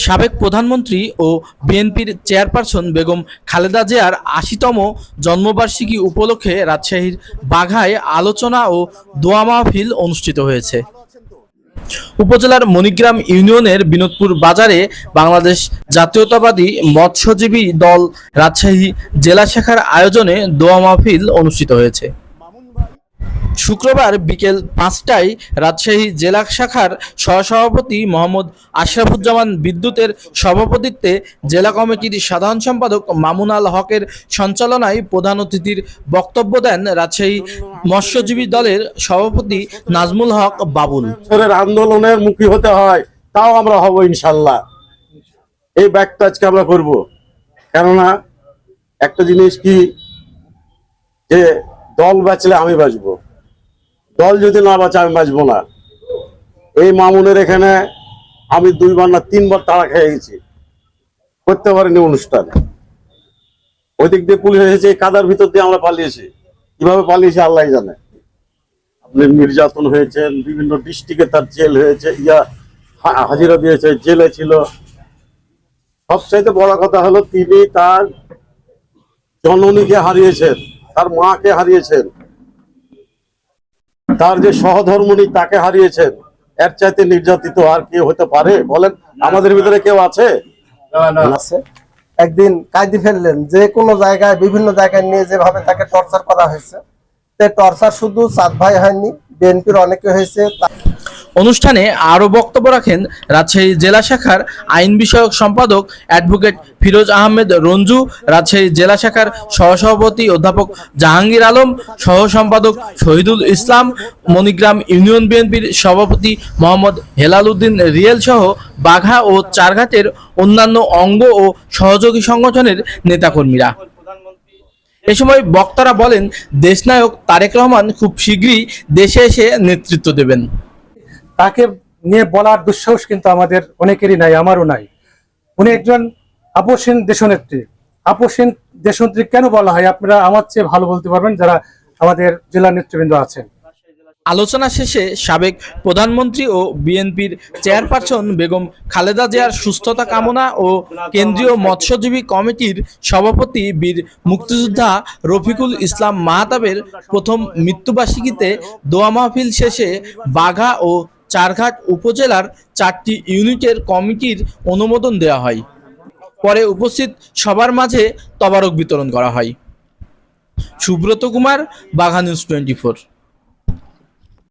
সাবেক প্রধানমন্ত্রী ও বিএনপির চেয়ারপারসন বেগম খালেদা জিয়ার আশিতম জন্মবার্ষিকী উপলক্ষে রাজশাহীর বাঘায় আলোচনা ও দোয়া মাহফিল অনুষ্ঠিত হয়েছে। উপজেলার মণিগ্রাম ইউনিয়নের বিনোদপুর বাজারে বাংলাদেশ জাতীয়তাবাদী মৎস্যজীবী দল রাজশাহী জেলা শাখার আয়োজনে দোয়া মাহফিল অনুষ্ঠিত হয়েছে। শুক্রবার বিকেল পাঁচটায় রাজশাহী জেলা শাখার সহসভাপতি মোহাম্মদ আশরাফুজ্জামান বিদ্যুতের সভাপতিত্বে জেলা কমিটির সাধারণ সম্পাদক মামুন আল হকের সঞ্চালনায় প্রধান অতিথির বক্তব্য দেন রাজশাহী মৎস্যজীবী দলের সভাপতি নাজমুল হক বাবুল। আন্দোলনের মুখী হতে হয়, তাও আমরা হব ইনশাল্লাহ এই ব্যাগটা আজকে আমরা করব। কেননা, একটা জিনিস কি, যে দল বাঁচলে আমি বাঁচবো। দল যদি না বাঁচে, আমি বাঁচবো না। এই মামুনের এখানে আমি দুইবার না তিনবার তাড়া খেয়ে গেছি। করতে পারিনি অনুষ্ঠান। ওই দিক দিয়ে পুলিশ এসেছে কাদার ভিতর দিয়ে আমরা পালিয়েছি। কীভাবে পালিয়েছি আল্লাহ জানে। আপনি নির্যাতন হয়েছেন, বিভিন্ন ডিস্ট্রিক্টে তার জেল হয়েছে, ইয়া হাজিরা দিয়েছে, জেলে ছিল। সবচাইতে বড় কথা হলো তিনি তার জননীকে হারিয়েছেন, তার মাকে হারিয়েছেন। তার যে সহধর্মণী তাকে হারিয়েছেন এর চাইতে নির্যাতিত আর কি হতে পারে? বলেন আমাদের ভিতরে কেউ আছে? আছে। একদিন কায়দি ফেললেন যে কোনো জায়গায় বিভিন্ন জায়গায় নিয়ে যেভাবে তাকে টর্চার করা হয়েছে। টর্চার শুধু সাত ভাই হয়নি বিএনপির অনেকে হয়েছে তা- অনুষ্ঠানে আরও বক্তব্য রাখেন রাজশাহী জেলা শাখার আইন বিষয়ক সম্পাদক অ্যাডভোকেট ফিরোজ আহমেদ রঞ্জু, রাজশাহী জেলা শাখার সহসভাপতি অধ্যাপক জাহাঙ্গীর আলম সহ সম্পাদক শহীদুল ইসলাম, মণিগ্রাম ইউনিয়ন বিএনপির সভাপতি মোহাম্মদ হেলাল উদ্দিন রিয়েল সহ বাঘা ও চারঘাটের অন্যান্য অঙ্গ ও সহযোগী সংগঠনের নেতাকর্মীরা। এ সময় বক্তারা বলেন, দেশনায়ক তারেক রহমান খুব শীঘ্রই দেশে এসে নেতৃত্ব দেবেন। তাকে নিয়ে বলার দুঃসাহস কিন্তু আমাদের অনেকেরই নাই, আমারও নাই। উনি একজন আপসীন দেশনেত্রী। আপসীন দেশনেত্রী কেন বলা হয়? আপনারা আমার চেয়ে ভালো বলতে পারবেন যারা আমাদের জেলা নেতৃবৃন্দ আছেন। আলোচনা শেষে সাবেক প্রধানমন্ত্রী ও বিএনপির চেয়ারপারসন বেগম খালেদা জিয়ার সুস্থতা কামনা ও কেন্দ্রীয় মৎস্যজীবী কমিটির সভাপতি বীর মুক্তিযোদ্ধা রফিকুল ইসলাম মাহতাবের প্রথম মৃত্যুবার্ষিকীতে দোয়া মাহফিল শেষে বাঘা ও চারঘাট উপজেলার চারটি ইউনিটের কমিটির অনুমোদন দেওয়া হয়। পরে উপস্থিত সবার মাঝে তবারক বিতরণ করা হয়। Subrata Kumar, Bagha news twenty